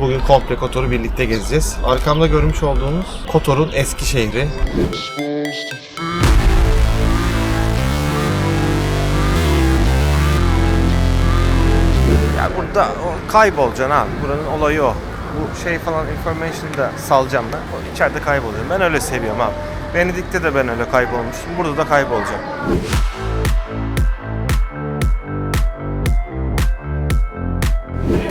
Bugün komple Kotor'u birlikte gezeceğiz. Arkamda görmüş olduğunuz Kotor'un eski şehri. Ya burada kaybolacaksın abi. Buranın olayı o. Bu şey falan information'ı da salacağım ben. O içeride kaybolacağım. Ben öyle seviyorum abi. Venedik'te de ben öyle kaybolmuştum. Burada da kaybolacağım.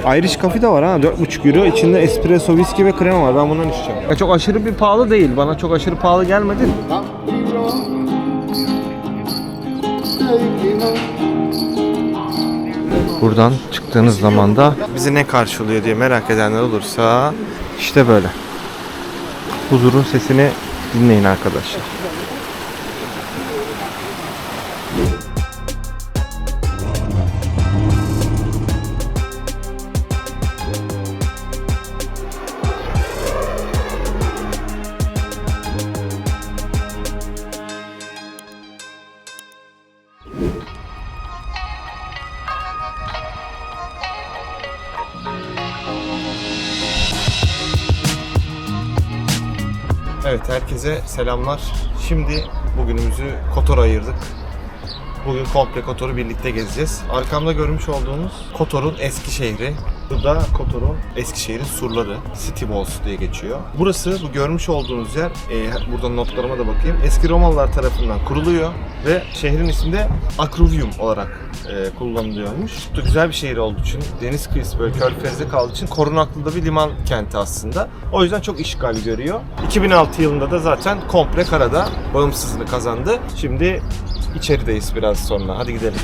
Irish Coffee de var ha 4,5 euro. İçinde espresso, viski ve krema var. Ben bundan içeceğim. Ya çok aşırı bir pahalı değil. Bana çok aşırı pahalı gelmedi. Buradan çıktığınız zaman da bizi ne karşılıyor diye merak edenler olursa işte böyle. Huzurun sesini dinleyin arkadaşlar. Selamlar. Şimdi bugünümüzü Kotor'a ayırdık. Bugün komple Kotor'u birlikte gezeceğiz. Arkamda görmüş olduğunuz Kotor'un eski şehri. Bu da Kotor'un eski şehrin surları. City Walls diye geçiyor. Burası bu görmüş olduğunuz yer, e, buradan notlarıma da bakayım. Eski Romalılar tarafından kuruluyor ve şehrin ismi de Acruvium olarak e, kullanılıyormuş. Çok güzel bir şehir olduğu için, deniz kıyısı böyle körfezde kaldığı için korunaklı da bir liman kenti aslında. O yüzden çok işgal görüyor. 2006 yılında da zaten komple karada bağımsızlığını kazandı. Şimdi içerideyiz biraz sonra. Hadi gidelim.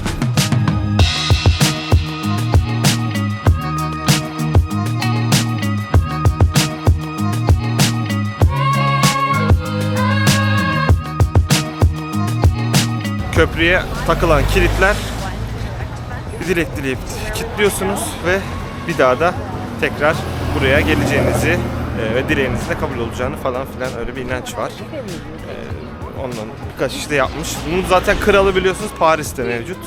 Köprüye takılan kilitler dileyip kilitliyorsunuz ve bir daha da tekrar buraya geleceğinizi e, ve dileğinizin de kabul olacağını falan filan öyle bir inanç var. Ondan birkaç işte yapmış. Bunun zaten kralı biliyorsunuz Paris'te mevcut.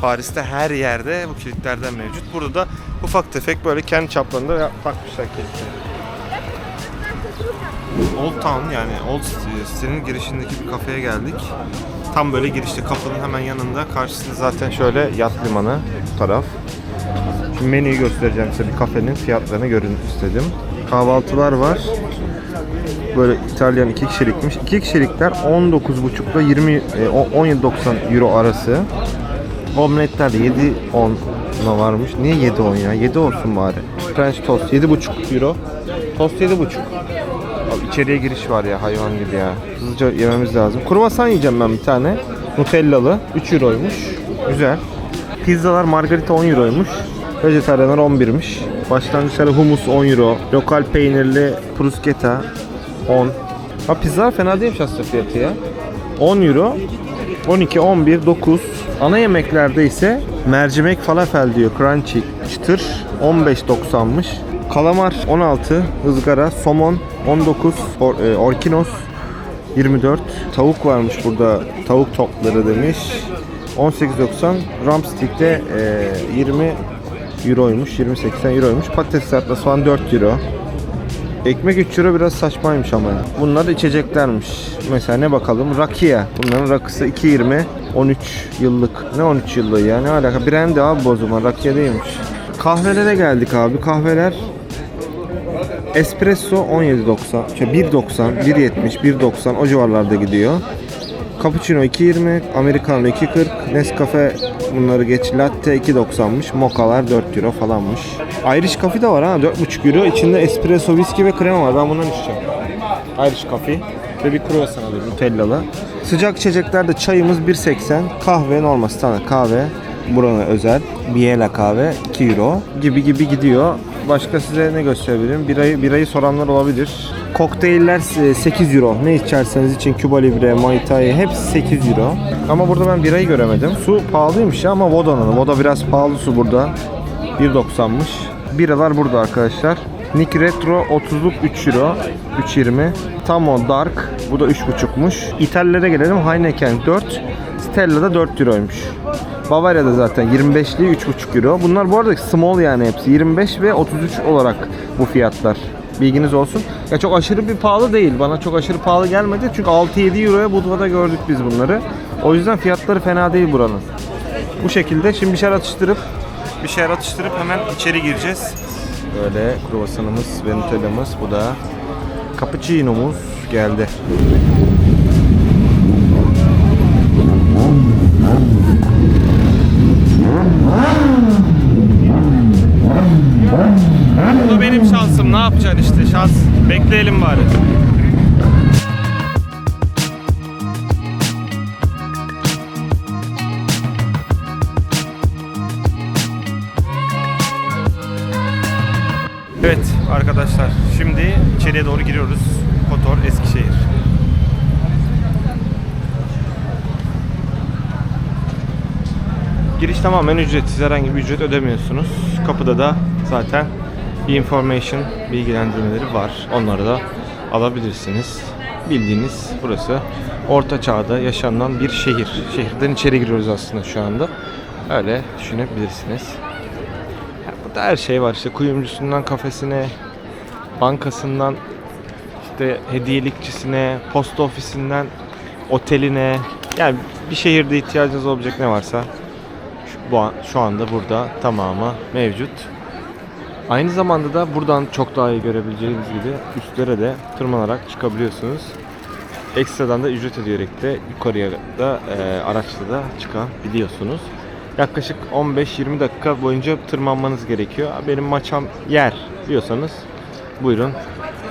Paris'te her yerde bu kilitlerden mevcut. Burada da ufak tefek böyle kendi çaplarında takmışlar kilitleri. Old Town yani Old City- City'nin girişindeki bir kafeye geldik. Tam böyle girişte kapının hemen yanında karşısında zaten şöyle yat limanı bu taraf. Şimdi menüyü göstereceğim size bir kafenin fiyatlarını görün istedim. Kahvaltılar var. Böyle İtalyan iki kişilikmiş. İki kişilikler 19,5 ile 20 e, o- 17.90 euro arası. Omletler de 7.10'la varmış. Niye 7.10 ya? 7 olsun bari. French toast 7.5 euro. Tost 7.5. Abi içeriye giriş var ya hayvan gibi ya. Hızlıca yememiz lazım. Kruvasan yiyeceğim ben bir tane. Nutellalı. 3 euroymuş. Güzel. Pizzalar margarita 10 euroymuş. Vejetaryenler 11'miş. Başlangıçları humus 10 euro. Lokal peynirli bruschetta 10. Ha pizzalar fena değilmiş aslında fiyatı ya. 10 euro. 12, 11, 9. Ana yemeklerde ise mercimek falafel diyor. Crunchy çıtır 15.90'mış. Kalamar 16, ızgara, somon 19, or, e, orkinos 24. Tavuk varmış burada. Tavuk topları demiş. 18.90. Rumstick de e, 20 euroymuş. 20.80 euroymuş. Patates salatası falan 4 euro. Ekmek 3 euro biraz saçmaymış ama. Bunlar da içeceklermiş. Mesela ne bakalım? Rakia. Bunların rakısı 2.20. 13 yıllık. Ne 13 yıllığı ya? Ne alaka? Brandy abi zaman. Rakia değilmiş. Kahvelere geldik abi. Kahveler Espresso 17.90, şey 1.90, 1.70, 1.90 o civarlarda gidiyor. Cappuccino 2.20, Americano 2.40, Nescafe bunları geç, Latte 2.90'mış, Mokalar 4 euro falanmış. Irish Coffee de var ha 4.5 euro. İçinde espresso, viski ve krema var. Ben bundan içeceğim. Irish Coffee ve bir kruvasan alayım Nutellalı. Sıcak içeceklerde çayımız 1.80, kahve normal standart kahve. Buranın özel. Biela kahve 2 euro gibi gibi gidiyor. Başka size ne gösterebilirim? Birayı, birayı soranlar olabilir. Kokteyller e, 8 euro. Ne içerseniz için Cuba Libre, Mai Tai hepsi 8 euro. Ama burada ben birayı göremedim. Su pahalıymış ya ama Voda'nın. Voda biraz pahalı su burada. 1.90'mış. Biralar burada arkadaşlar. Nick Retro 30'luk 3 euro. 3.20. Tamo Dark. Bu da 3.5'muş. İtalya'lara gelelim. Heineken 4. Stella da 4 euroymuş. Bavarya'da zaten 25'li 3,5 euro. Bunlar bu arada small yani hepsi. 25 ve 33 olarak bu fiyatlar. Bilginiz olsun. Ya çok aşırı bir pahalı değil. Bana çok aşırı pahalı gelmedi. Çünkü 6-7 euroya Budva'da gördük biz bunları. O yüzden fiyatları fena değil buranın. Bu şekilde şimdi bir şeyler atıştırıp bir şeyler atıştırıp hemen içeri gireceğiz. Böyle kruvasanımız ve nutellamız bu da cappuccino'muz geldi. Şimdi içeriye doğru giriyoruz. Kotor Eskişehir. Giriş tamamen ücretsiz. Herhangi bir ücret ödemiyorsunuz. Kapıda da zaten information bilgilendirmeleri var. Onları da alabilirsiniz. Bildiğiniz burası orta çağda yaşanan bir şehir. Şehirden içeri giriyoruz aslında şu anda. Öyle düşünebilirsiniz. Burada her şey var işte kuyumcusundan kafesine, bankasından işte hediyelikçisine, posta ofisinden oteline yani bir şehirde ihtiyacınız olacak ne varsa şu, bu an- şu anda burada tamamı mevcut. Aynı zamanda da buradan çok daha iyi görebileceğiniz gibi üstlere de tırmanarak çıkabiliyorsunuz. Ekstradan da ücret ödeyerek de yukarıya da e, araçla da çıkabiliyorsunuz. Yaklaşık 15-20 dakika boyunca tırmanmanız gerekiyor. Benim maçam yer diyorsanız buyurun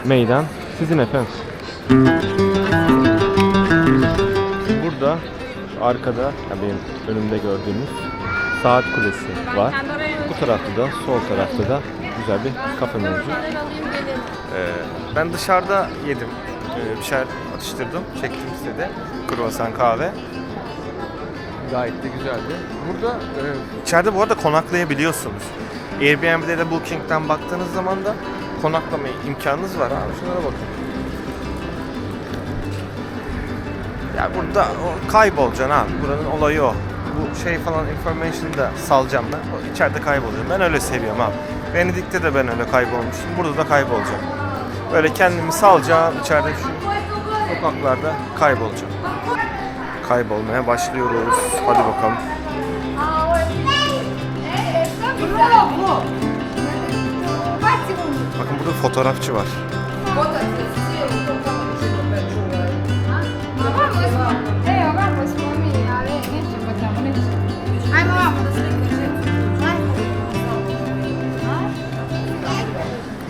meydan sizin efendim. Burada arkada ya benim önümde gördüğünüz saat kulesi var. Bu tarafta da sol tarafta da güzel bir kafe mevcut. Ee, ben dışarıda yedim. Ee, bir şeyler atıştırdım. Çektim size de. Kruvasan kahve. Gayet de güzeldi. Burada e, içeride bu arada konaklayabiliyorsunuz. Airbnb'de de Booking'den baktığınız zaman da konaklama imkanınız var abi. Şunlara bakın. Ya burada kaybolacaksın abi. Buranın olayı o. Bu şey falan information'ı da salacağım ben. O içeride kayboluyorum. Ben öyle seviyorum abi. Venedik'te de ben öyle kaybolmuştum. Burada da kaybolacağım. Böyle kendimi salacağım içeride şu sokaklarda kaybolacağım. Kaybolmaya başlıyoruz. Hadi bakalım. Bakın burada fotoğrafçı var.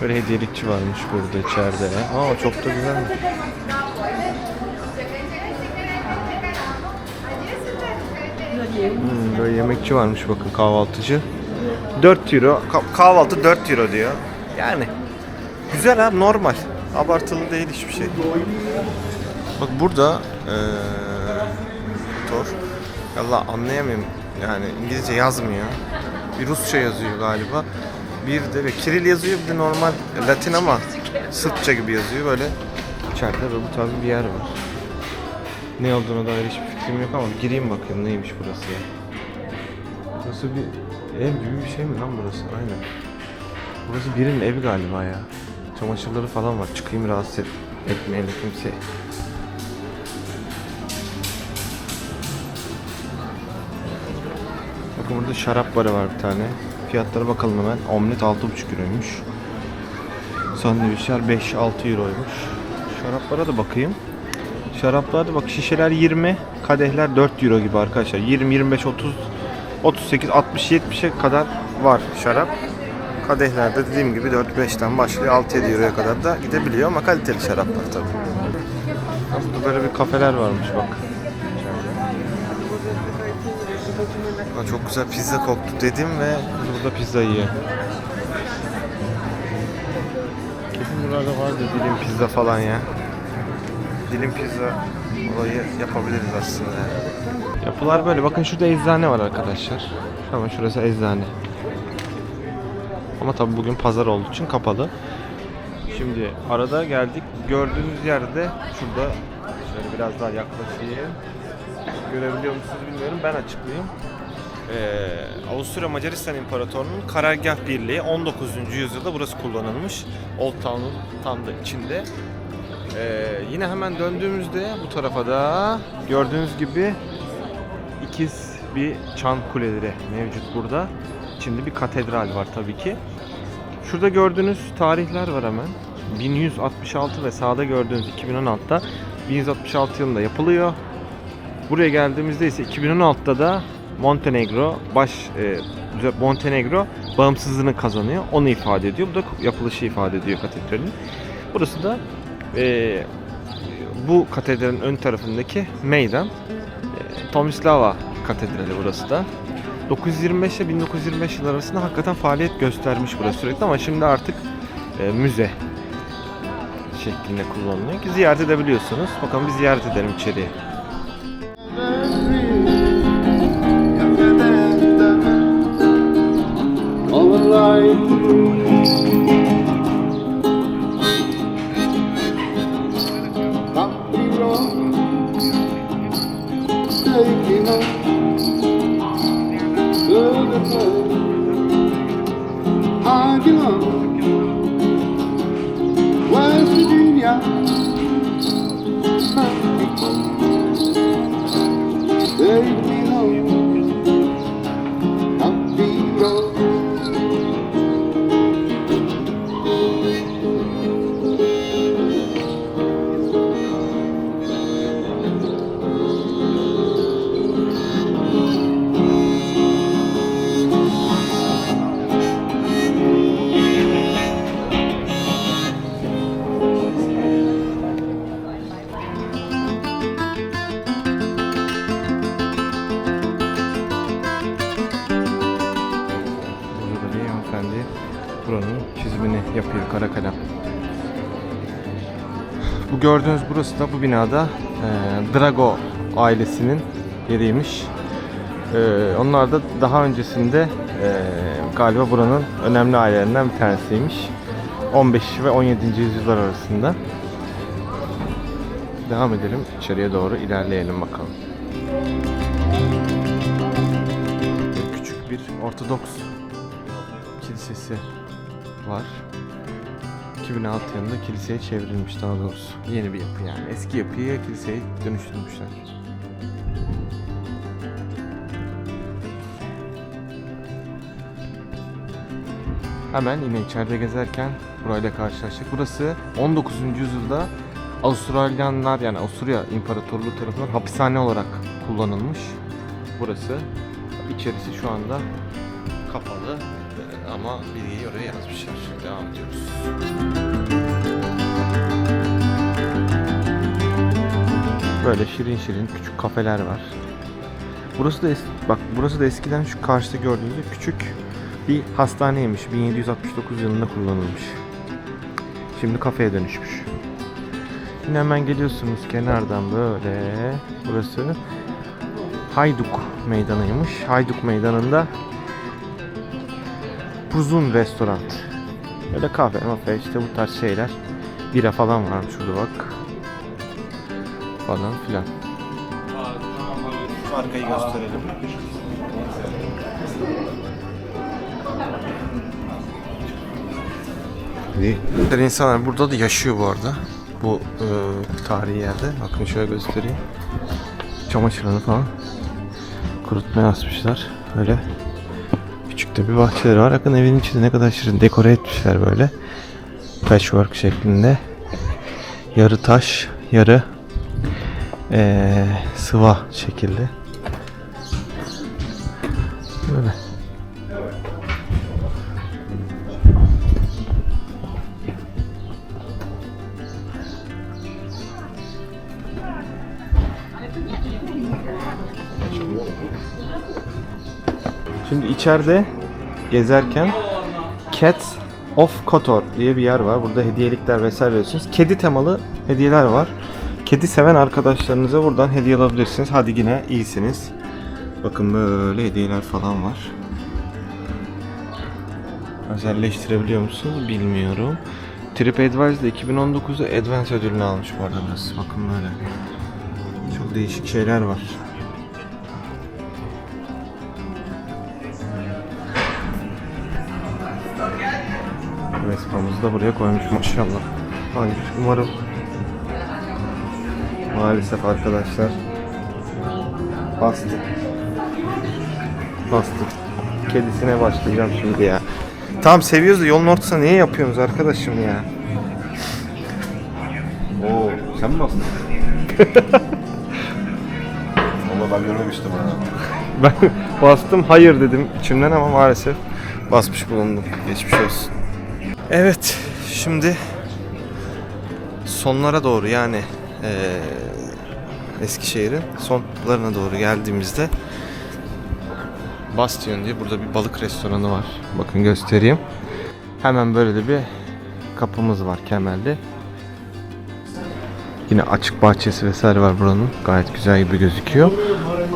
Böyle hediyelikçi varmış burada içeride. Aa çok da güzelmiş. Hmm, böyle yemekçi varmış bakın kahvaltıcı. 4 euro. Ka- kahvaltı 4 euro diyor. Yani güzel abi normal. Abartılı değil hiçbir şey. Bak burada eee Tor. Allah anlayamıyorum. Yani İngilizce yazmıyor. Bir Rusça yazıyor galiba. Bir de ve Kiril yazıyor bir de normal Latin ama Sırpça gibi yazıyor böyle. İçeride bu tarz bir yer var. Ne olduğuna dair hiçbir fikrim yok ama gireyim bakayım neymiş burası ya. Burası bir ev gibi bir şey mi lan burası? Aynen. Burası birinin evi galiba ya. Çamaşırları falan var. Çıkayım rahatsız et, etmeyelim kimse. Bakın burada şarap barı var bir tane. Fiyatlara bakalım hemen. Omlet 6,5 euroymuş. Sandviçler 5-6 euroymuş. Şaraplara da bakayım. Şaraplarda bak şişeler 20, kadehler 4 euro gibi arkadaşlar. 20, 25, 30, 38, 60, 70'e kadar var şarap. Kadehlerde dediğim gibi 4-5'ten başlıyor 6-7 euroya kadar da gidebiliyor ama kaliteli şaraplar tabii. Burada böyle bir kafeler varmış bak. Aa, çok güzel pizza koktu dedim ve burada pizza yiyor. Kesin buralarda vardır dilim pizza falan ya. Dilim pizza olayı yapabiliriz aslında. Yapılar böyle. Bakın şurada eczane var arkadaşlar. Hemen şurası eczane. Ama tabi bugün pazar olduğu için kapalı. Şimdi arada geldik. Gördüğünüz yerde şurada şöyle biraz daha yaklaşayım. Görebiliyor musunuz bilmiyorum. Ben açıklayayım. Ee, Avusturya Macaristan İmparatorluğu'nun karargah birliği 19. yüzyılda burası kullanılmış. Old Town'un tam da içinde. Ee, yine hemen döndüğümüzde bu tarafa da gördüğünüz gibi ikiz bir çan kuleleri mevcut burada. İçinde bir katedral var tabii ki. Şurada gördüğünüz tarihler var hemen. 1166 ve sağda gördüğünüz 2016'da 1166 yılında yapılıyor. Buraya geldiğimizde ise 2016'da da Montenegro baş e, Montenegro bağımsızlığını kazanıyor. Onu ifade ediyor. Bu da yapılışı ifade ediyor katedralin. Burası da e, bu katedralin ön tarafındaki meydan. E, Tomislava Katedrali burası da. 925 ile 1925 yıl arasında hakikaten faaliyet göstermiş burası sürekli ama şimdi artık e, müze şeklinde kullanılıyor ki ziyaret edebiliyorsunuz. Bakalım bir ziyaret edelim içeriye. Gördüğünüz burası da bu binada e, Drago ailesinin yeriymiş. E, onlar da daha öncesinde e, galiba buranın önemli ailelerinden bir tanesiymiş. 15 ve 17. yüzyıllar arasında. Devam edelim içeriye doğru ilerleyelim bakalım. Küçük bir Ortodoks kilisesi var. 2006 yılında kiliseye çevrilmiş daha doğrusu. Yeni bir yapı yani. Eski yapıyı kiliseye dönüştürmüşler. Hemen yine içeride gezerken burayla karşılaştık. Burası 19. yüzyılda Avustralyanlar yani Avusturya İmparatorluğu tarafından hapishane olarak kullanılmış. Burası. İçerisi şu anda kapalı ama bilgiyi oraya yazmışlar. Devam ediyoruz. Böyle şirin şirin küçük kafeler var. Burası da bak burası da eskiden şu karşıda gördüğünüz küçük bir hastaneymiş. 1769 yılında kullanılmış. Şimdi kafeye dönüşmüş. Yine hemen geliyorsunuz kenardan böyle. Burası Hayduk Meydanı'ymış. Hayduk Meydanı'nda Buzun Restoran. Böyle kahve, mafe işte bu tarz şeyler. Bira falan var şurada bak. Falan filan. Arkayı gösterelim. Bir insanlar burada da yaşıyor bu arada. Bu e, tarihi yerde. Bakın şöyle göstereyim. Çamaşırlarını falan kurutmaya asmışlar. Öyle de bir bahçeleri var. Bakın evin içinde ne kadar şirin dekore etmişler böyle. Patchwork şeklinde. Yarı taş, yarı eee, sıva şekilde. Böyle. Şimdi içeride gezerken Cats of Kotor diye bir yer var. Burada hediyelikler vesaire veriyorsunuz. Kedi temalı hediyeler var. Kedi seven arkadaşlarınıza buradan hediye alabilirsiniz. Hadi yine iyisiniz. Bakın böyle hediyeler falan var. Özelleştirebiliyor musunuz bilmiyorum. TripAdvisor'da 2019'da Advance ödülünü almış bu arada burası. Bakın böyle. Çok değişik şeyler var. Vespa'mızı da buraya koymuş maşallah. Hayır umarım Maalesef arkadaşlar Bastık Bastık Kedisine başlayacağım şimdi ya Tamam seviyoruz da yolun ortasına niye yapıyorsunuz arkadaşım ya Oo, sen mi bastın? Valla ben görmemiştim ha. Ben bastım hayır dedim içimden ama maalesef basmış bulundum. Geçmiş olsun. Evet şimdi sonlara doğru yani eee Eskişehir'in sonlarına doğru geldiğimizde Bastion diye burada bir balık restoranı var. Bakın göstereyim. Hemen böyle de bir kapımız var kemerli. Yine açık bahçesi vesaire var buranın. Gayet güzel gibi gözüküyor.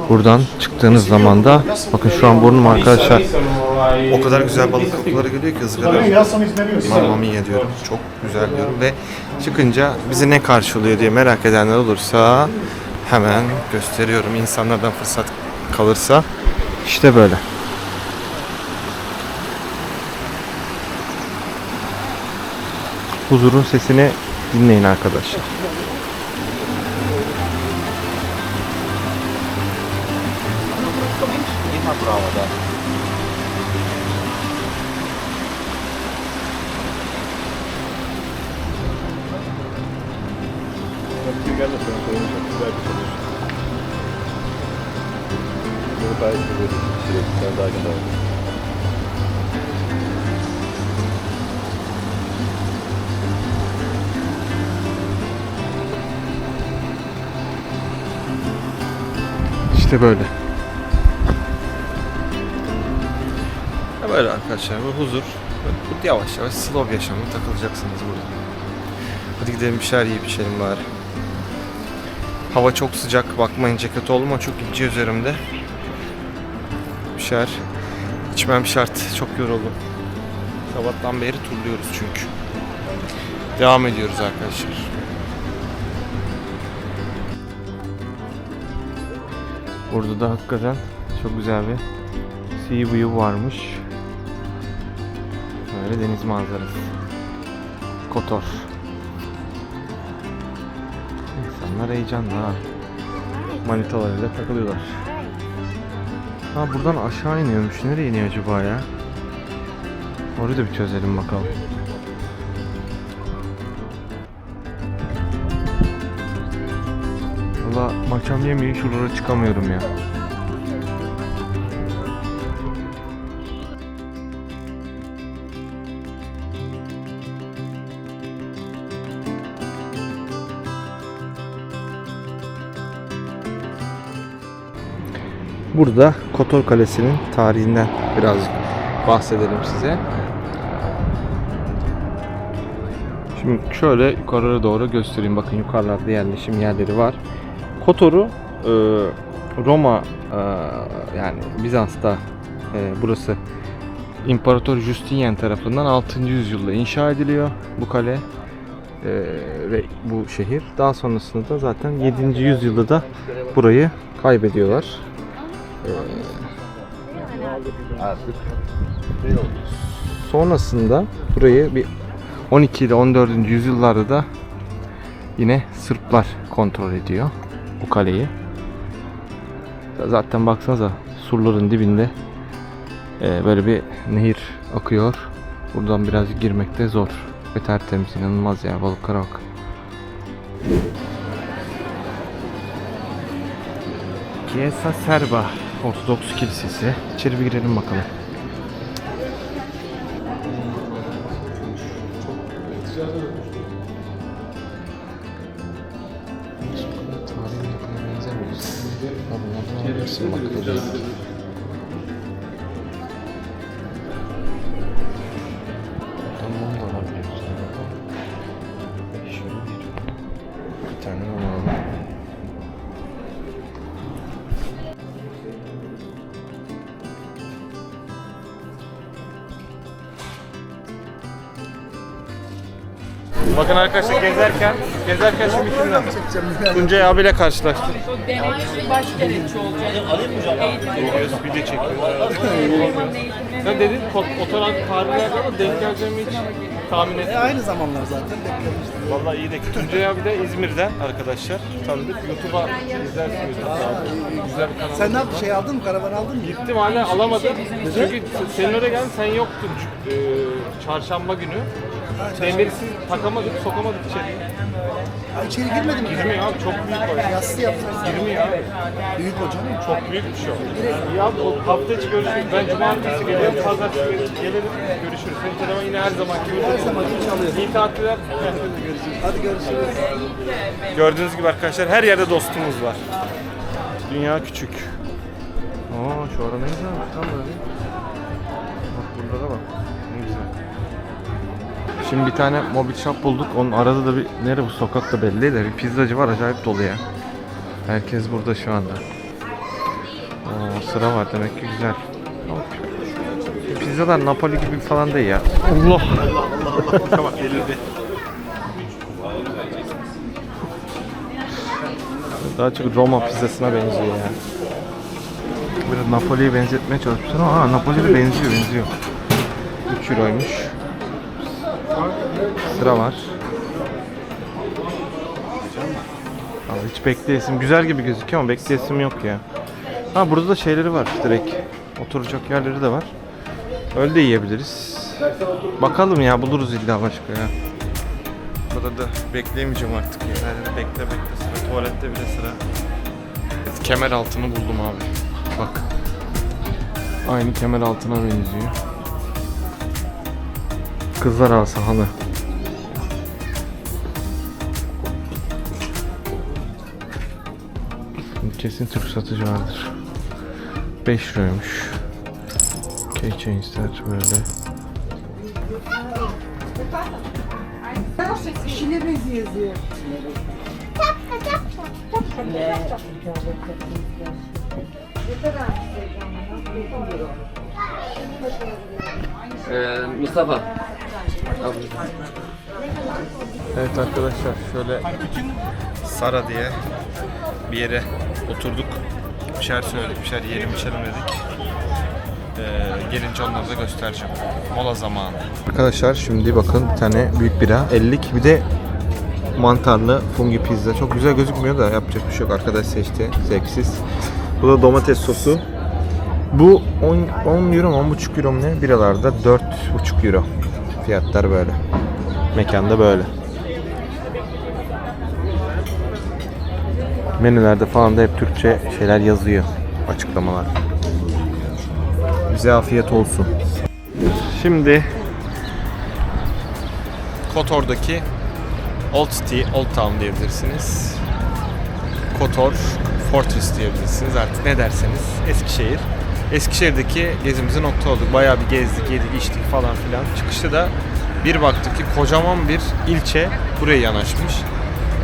Buradan çıktığınız zaman da bakın şu an burnum arkadaşlar o kadar güzel balık kokuları geliyor ki ızgara. Mamma mia diyorum. Çok güzel diyorum ve çıkınca bizi ne karşılıyor diye merak edenler olursa hemen gösteriyorum. İnsanlardan fırsat kalırsa işte böyle. Huzurun sesini dinleyin arkadaşlar. İşte böyle. Böyle arkadaşlar bu huzur. Bu yavaş yavaş slow yaşamı takılacaksınız burada. Hadi gidelim bir şeyler yiyip içelim bari. Hava çok sıcak bakmayın ceket olma çok ince üzerimde. Bir şeyler içmem şart çok yoruldum. Sabahtan beri turluyoruz çünkü. Devam ediyoruz arkadaşlar. Burada da hakikaten çok güzel bir sea view varmış. Böyle deniz manzarası. Kotor. İnsanlar heyecanlı ha. Manitalarıyla takılıyorlar. Ha buradan aşağı iniyormuş. Nereye iniyor acaba ya? Orayı da bir çözelim bakalım. Maçam yemeği şuralara çıkamıyorum ya. Burada Kotor Kalesi'nin tarihinden birazcık bahsedelim size. Şimdi şöyle yukarılara doğru göstereyim. Bakın yukarılarda yerleşim yerleri var. Kotor'u e, Roma e, yani Bizans'ta e, burası İmparator Justinian tarafından 6. yüzyılda inşa ediliyor bu kale e, ve bu şehir. Daha sonrasında da zaten 7. yüzyılda da burayı kaybediyorlar. E, sonrasında burayı bir 12 ile 14. yüzyıllarda da yine Sırplar kontrol ediyor bu kaleyi. Zaten baksanıza surların dibinde e, böyle bir nehir akıyor. Buradan biraz girmek de zor ve tertemiz inanılmaz ya balıklara bak. Chiesa Serba Ortodoks Kilisesi. İçeri bir girelim bakalım. Arkadaşlar gezerken gezerken şimdi kimle? Tuncay abiyle karşılaştık. Baş gerekçe olacak. Bir de çekiyor. Sen dedin fotoğraf tarihlerde ama denk geleceğimi hiç tahmin E, ettim. aynı zamanlar zaten beklemiştim. Vallahi iyi de Tuncay abi de İzmir'den arkadaşlar tanıdık. YouTube'a izlersiniz. Güzel bir kanal. Sen ne yaptın? Şey aldın mı? Karavan aldın mı? Gittim hala alamadım. Çünkü senin oraya geldin sen yoktun. Ee, çarşamba günü. Demirsiz takamadık, sokamadık içeri. Ha, içeri girmedin mi? Girmiyor abi çok büyük o. Yassı yaptın. Girmiyor abi. Büyük hocam. Çok büyük bir şey o. İyi abi o hafta içi görüşürüz. Ben cumartesi geliyorum, pazartesi gelirim. Görüşürüz. Senin telefon yine her zamanki gibi. Her zaman gibi çalıyor. İyi tatiller. Hadi görüşürüz. Gördüğünüz gibi arkadaşlar her yerde dostumuz var. Dünya küçük. Aa şu ara ne güzelmiş lan böyle. Şimdi bir tane mobil shop bulduk. Onun arada da bir nere bu sokak da belli de bir pizzacı var acayip dolu ya. Herkes burada şu anda. Oo, sıra var demek ki güzel. Pizzalar Napoli gibi falan değil ya. Allah. Bak delirdi. Daha çok Roma pizzasına benziyor ya. Biraz Napoli'ye benzetmeye çalışmışlar ama ha, Napoli'de benziyor benziyor. 3 euroymuş. Sıra var. Abi hiç bekleyesim güzel gibi gözüküyor ama bekleyesim yok ya. Ha burada da şeyleri var direkt. Oturacak yerleri de var. Öyle de yiyebiliriz. Bakalım ya buluruz illa başka ya. Burada da bekleyemeyeceğim artık ya. Yerde bekle bekle sıra. Tuvalette bile sıra. Kemer altını buldum abi. Bak. Aynı kemer altına benziyor. Kızlar ağası Kesin Türk satıcı vardır. 5 liraymış. Keychain'sler böyle. Ee, Mustafa. Evet arkadaşlar şöyle Sara diye bir yere oturduk. Bir şeyler söyledik, bir şeyler yiyelim içelim dedik. Ee, gelince onları da göstereceğim. Mola zamanı. Arkadaşlar şimdi bakın bir tane büyük bira 50'lik bir de mantarlı fungi pizza. Çok güzel gözükmüyor da yapacak bir şey yok. Arkadaş seçti. Zevksiz. Bu da domates sosu. Bu 10, 10 euro mu 10,5 euro mu ne? Biralarda 4,5 euro. Fiyatlar böyle. Mekanda böyle. Menülerde falan da hep Türkçe şeyler yazıyor. Açıklamalar. Bize afiyet olsun. Şimdi Kotor'daki Old City, Old Town diyebilirsiniz. Kotor Fortress diyebilirsiniz artık ne derseniz. Eskişehir. Eskişehir'deki gezimizi nokta olduk. Bayağı bir gezdik, yedik, içtik falan filan. Çıkışta da bir baktık ki kocaman bir ilçe buraya yanaşmış.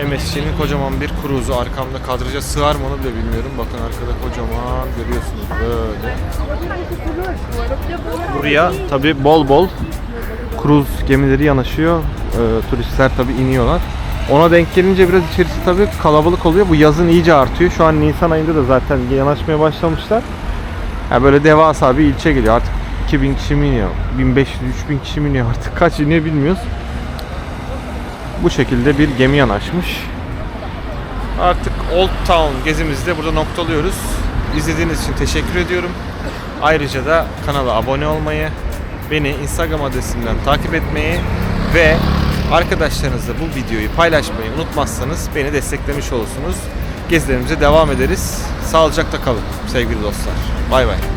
MSC'nin kocaman bir cruise'u arkamda kadraja sığar mı onu bile bilmiyorum. Bakın arkada kocaman görüyorsunuz böyle. Buraya tabi bol bol kruz gemileri yanaşıyor. Ee, turistler tabi iniyorlar. Ona denk gelince biraz içerisi tabi kalabalık oluyor. Bu yazın iyice artıyor. Şu an Nisan ayında da zaten yanaşmaya başlamışlar. Ya böyle devasa bir ilçe geliyor. Artık 2000 kişi mi iniyor? 1500 3000 kişi mi iniyor artık? Kaç iniyor bilmiyoruz. Bu şekilde bir gemi yanaşmış. Artık Old Town gezimizi de burada noktalıyoruz. İzlediğiniz için teşekkür ediyorum. Ayrıca da kanala abone olmayı, beni Instagram adresimden takip etmeyi ve arkadaşlarınızla bu videoyu paylaşmayı unutmazsanız beni desteklemiş olursunuz. Gezilerimize devam ederiz. Sağlıcakla kalın sevgili dostlar. Bay bay.